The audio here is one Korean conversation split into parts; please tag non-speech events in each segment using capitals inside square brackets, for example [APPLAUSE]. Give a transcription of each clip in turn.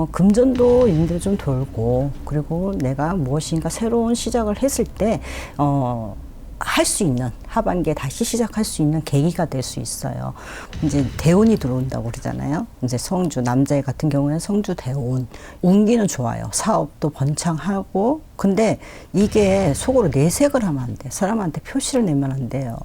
어, 금전도 인대 좀 돌고 그리고 내가 무엇인가 새로운 시작을 했을 때 어, 할 수 있는 하반기에 다시 시작할 수 있는 계기가 될 수 있어요. 이제 대운이 들어온다고 그러잖아요. 이제 성주 남자 같은 경우에는 성주 대운 운기는 좋아요. 사업도 번창하고 근데 이게 속으로 내색을 하면 안 돼. 사람한테 표시를 내면 안 돼요.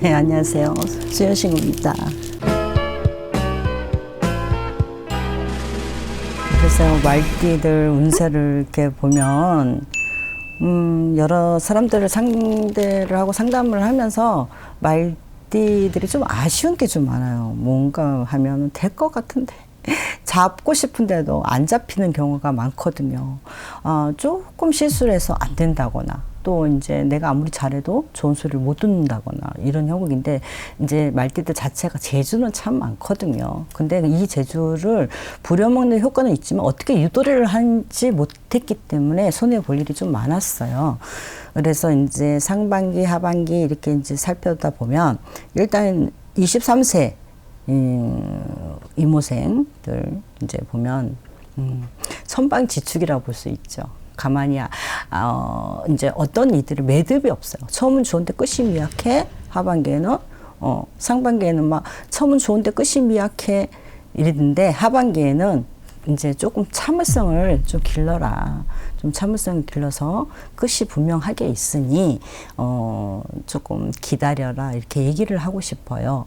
네, 안녕하세요. 수현신입니다. 그래서 말띠들 운세를 이렇게 보면, 음, 여러 사람들을 상대를 하고 상담을 하면서 말띠들이 좀 아쉬운 게 좀 많아요. 뭔가 하면 될 것 같은데. [LAUGHS] 잡고 싶은데도 안 잡히는 경우가 많거든요. 아, 조금 실수를 해서 안 된다거나 또 이제 내가 아무리 잘해도 좋은 소리를 못 듣는다거나 이런 형국인데 이제 말띠들 자체가 재주는 참 많거든요. 근데 이 재주를 부려먹는 효과는 있지만 어떻게 유도를 하지 못했기 때문에 손해 볼 일이 좀 많았어요. 그래서 이제 상반기, 하반기 이렇게 이제 살펴다 보면 일단 23세 음, 이모생들 이제 보면 음, 선방지축이라고 볼 수 있죠. 가만히 아, 어, 이제 어떤 이들이 매듭이 없어요. 처음은 좋은데 끝이 미약해. 하반기에는 어, 상반기에는 막 처음은 좋은데 끝이 미약해 이랬는데 하반기에는 이제 조금 참을성을 좀 길러라. 좀 참을성을 길러서 끝이 분명하게 있으니 어 조금 기다려라 이렇게 얘기를 하고 싶어요.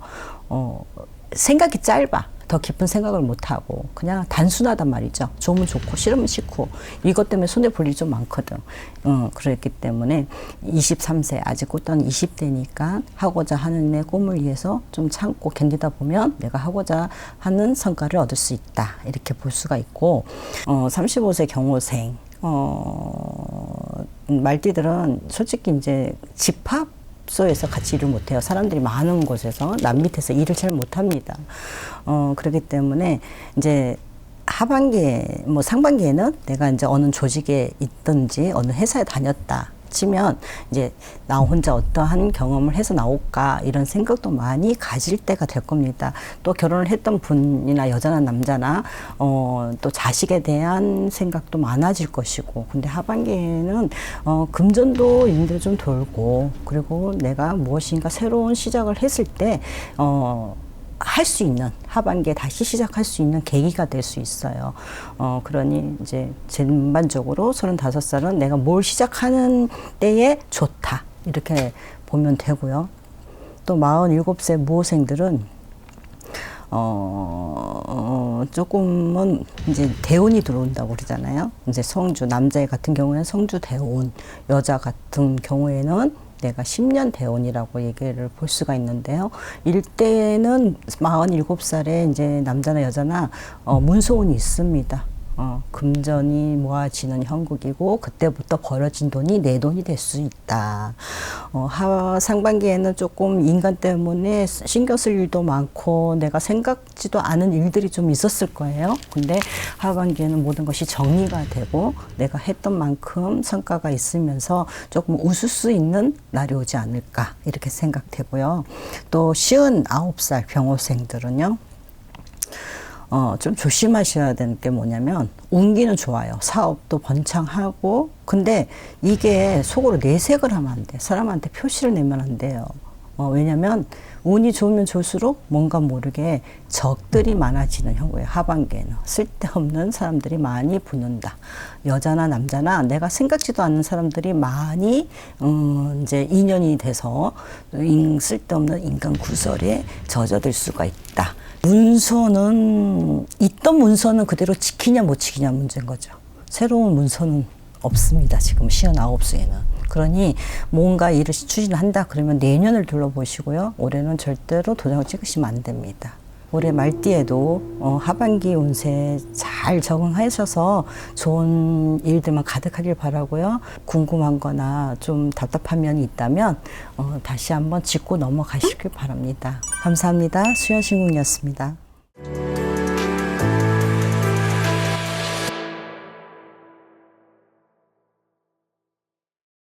어 생각이 짧아. 더 깊은 생각을 못 하고 그냥 단순하단 말이죠. 좋으면 좋고 싫으면 싫고 이것 때문에 손해 볼 일이 좀 많거든. 어, 그랬기 때문에 23세 아직 꽃던 20대니까 하고자 하는 내 꿈을 위해서 좀 참고 견디다 보면 내가 하고자 하는 성과를 얻을 수 있다. 이렇게 볼 수가 있고 어, 35세 경호생 어, 말띠들은 솔직히 이제 집합 소에서 같이 일을 못해요. 사람들이 많은 곳에서 남 밑에서 일을 잘 못합니다. 어, 그렇기 때문에 이제 하반기에 뭐 상반기에는 내가 이제 어느 조직에 있든지 어느 회사에 다녔다. 치면 이제 나 혼자 어떠한 경험을 해서 나올까 이런 생각도 많이 가질 때가 될 겁니다. 또 결혼을 했던 분이나 여자나 남자나 어, 또 자식에 대한 생각도 많아질 것이고 근데 하반기에는 어, 금전도 인들 좀 돌고 그리고 내가 무엇인가 새로운 시작을 했을 때 어, 할 수 있는 하반기에 다시 시작할 수 있는 계기가 될 수 있어요. 어, 그러니 이제 전반적으로 35살은 내가 뭘 시작하는 때에 좋다. 이렇게 보면 되고요. 또 47세 무호생들은 어, 어, 조금은 이제 대운이 들어온다고 그러잖아요. 이제 성주, 남자 같은 경우에는 성주 대운, 여자 같은 경우에는 내가 10년 대원이라고 얘기를 볼 수가 있는데요. 일대는 47살에 이제 남자나 여자나 어, 문소운이 있습니다. 어, 금전이 모아지는 형국이고 그때부터 벌어진 돈이 내 돈이 될 수 있다. 어, 하, 상반기에는 조금 인간 때문에 신경 쓸 일도 많고 내가 생각지도 않은 일들이 좀 있었을 거예요. 근데 하반기에는 모든 것이 정리가 되고 내가 했던 만큼 성과가 있으면서 조금 웃을 수 있는 날이 오지 않을까 이렇게 생각되고요. 또 쉬운 아홉 살 병호생들은요. 어, 좀 조심하셔야 되는 게 뭐냐면, 운기는 좋아요. 사업도 번창하고, 근데 이게 속으로 내색을 하면 안 돼. 사람한테 표시를 내면 안 돼요. 어, 왜냐면, 운이 좋으면 좋을수록 뭔가 모르게 적들이 많아지는 형국이에요. 하반기에는. 쓸데없는 사람들이 많이 붙는다. 여자나 남자나 내가 생각지도 않는 사람들이 많이, 음, 이제 인연이 돼서 쓸데없는 인간 구설에 젖어들 수가 있다. 문서는 있던 문서는 그대로 지키냐 못 지키냐 문제인 거죠. 새로운 문서는 없습니다. 지금 시흔아홉 수에는. 그러니 뭔가 일을 추진한다 그러면 내년을 둘러보시고요. 올해는 절대로 도장을 찍으시면 안 됩니다. 올해 말띠에도 어, 하반기 운세 잘 적응하셔서 좋은 일들만 가득하길 바라고요. 궁금한 거나 좀 답답한 면이 있다면 어, 다시 한번 짚고 넘어가시길 바랍니다. 감사합니다. 수연신궁이었습니다.